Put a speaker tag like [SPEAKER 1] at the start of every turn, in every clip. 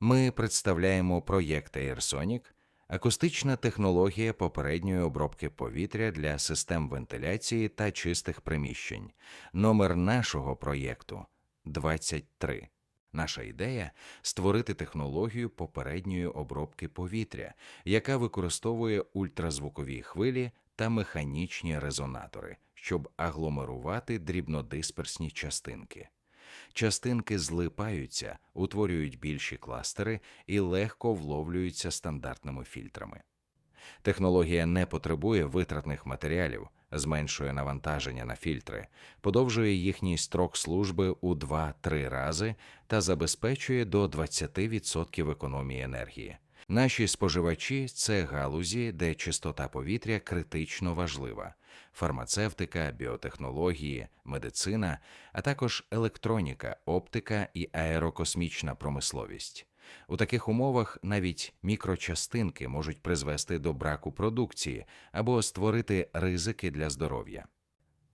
[SPEAKER 1] Ми представляємо проєкт AirSonic – акустична технологія попередньої обробки повітря для систем вентиляції та чистих приміщень. Номер нашого проєкту 23. Наша ідея створити технологію попередньої обробки повітря, яка використовує ультразвукові хвилі та механічні резонатори, щоб агломерувати дрібнодисперсні частинки. Частинки злипаються, утворюють більші кластери і легко вловлюються стандартними фільтрами. Технологія не потребує витратних матеріалів, зменшує навантаження на фільтри, подовжує їхній строк служби у 2-3 рази та забезпечує до 20% економії енергії. Наші споживачі це галузі, де чистота повітря критично важлива: фармацевтика, біотехнології, медицина, а також електроніка, оптика і аерокосмічна промисловість. У таких умовах навіть мікрочастинки можуть призвести до браку продукції або створити ризики для здоров'я.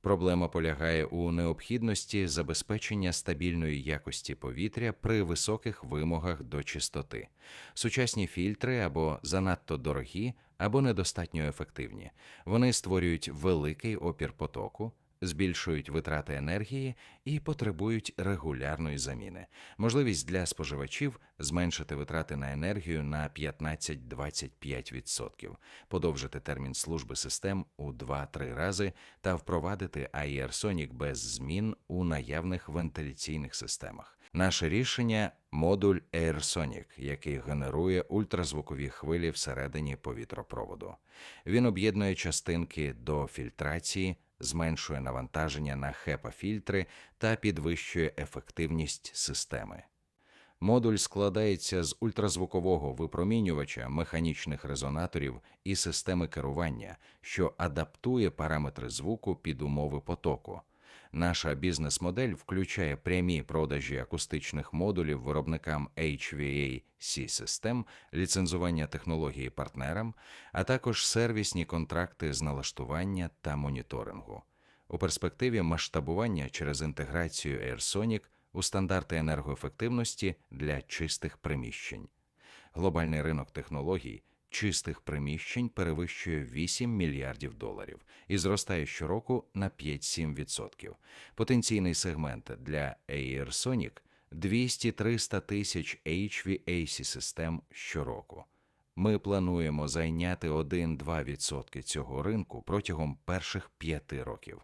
[SPEAKER 1] Проблема полягає у необхідності забезпечення стабільної якості повітря при високих вимогах до чистоти. Сучасні фільтри або занадто дорогі, або недостатньо ефективні. Вони створюють великий опір потоку, збільшують витрати енергії і потребують регулярної заміни. Можливість для споживачів зменшити витрати на енергію на 15-25%, подовжити термін служби систем у 2-3 рази та впровадити AIR Sonic без змін у наявних вентиляційних системах. Наше рішення модуль AirSonic, який генерує ультразвукові хвилі всередині повітропроводу. Він об'єднує частинки до фільтрації, зменшує навантаження на HEPA-фільтри та підвищує ефективність системи. Модуль складається з ультразвукового випромінювача, механічних резонаторів і системи керування, що адаптує параметри звуку під умови потоку. Наша бізнес-модель включає прямі продажі акустичних модулів виробникам HVAC систем, ліцензування технології партнерам, а також сервісні контракти з налаштування та моніторингу. У перспективі масштабування через інтеграцію AirSonic у стандарти енергоефективності для чистих приміщень. Глобальний ринок технологій чистих приміщень перевищує 8 мільярдів доларів і зростає щороку на 5-7%. Потенційний сегмент для Air Sonic – 200-300 тисяч HVAC систем щороку. Ми плануємо зайняти 1-2% цього ринку протягом перших п'яти років.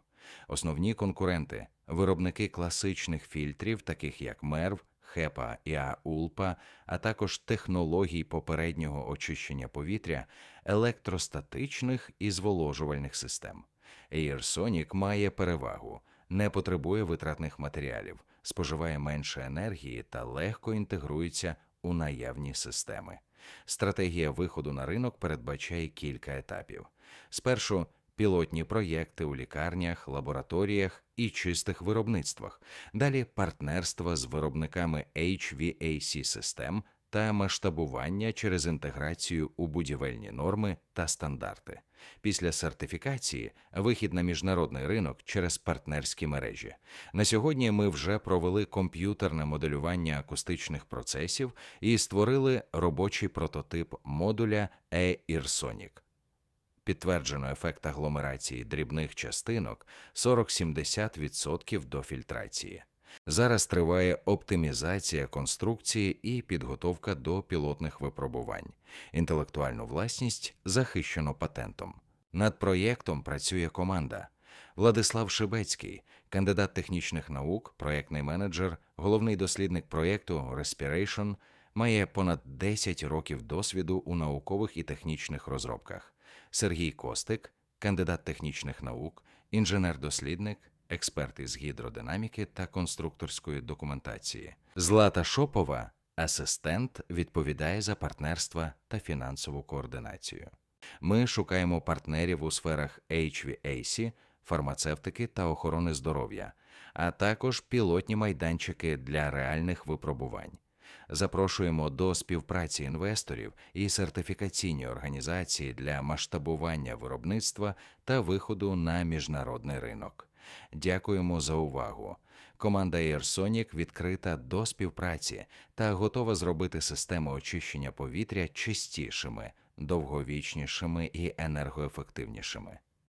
[SPEAKER 1] Основні конкуренти виробники класичних фільтрів, таких як MERV, HEPA і AULPA, а також технологій попереднього очищення повітря, електростатичних і зволожувальних систем. AirSonic має перевагу, не потребує витратних матеріалів, споживає менше енергії та легко інтегрується у наявні системи. Стратегія виходу на ринок передбачає кілька етапів. Спершу пілотні проєкти у лікарнях, лабораторіях і чистих виробництвах, далі партнерства з виробниками HVAC систем та масштабування через інтеграцію у будівельні норми та стандарти. Після сертифікації вихід на міжнародний ринок через партнерські мережі. На сьогодні ми вже провели комп'ютерне моделювання акустичних процесів і створили робочий прототип модуля e-Earsonic. Підтверджено ефект агломерації дрібних частинок 40-70% до фільтрації. Зараз триває оптимізація конструкції і підготовка до пілотних випробувань. Інтелектуальну власність захищено патентом. Над проєктом працює команда. Владислав Шибецький, кандидат технічних наук, проєктний менеджер, головний дослідник проєкту Respiration, має понад 10 років досвіду у наукових і технічних розробках. Сергій Костик, кандидат технічних наук, інженер-дослідник, експерт із гідродинаміки та конструкторської документації. Злата Шопова, асистент, відповідає за партнерства та фінансову координацію. Ми шукаємо партнерів у сферах HVAC, фармацевтики та охорони здоров'я, а також пілотні майданчики для реальних випробувань. Запрошуємо до співпраці інвесторів і сертифікаційні організації для масштабування виробництва та виходу на міжнародний ринок. Дякуємо за увагу. Команда AirSonic відкрита до співпраці та готова зробити системи очищення повітря чистішими, довговічнішими і енергоефективнішими.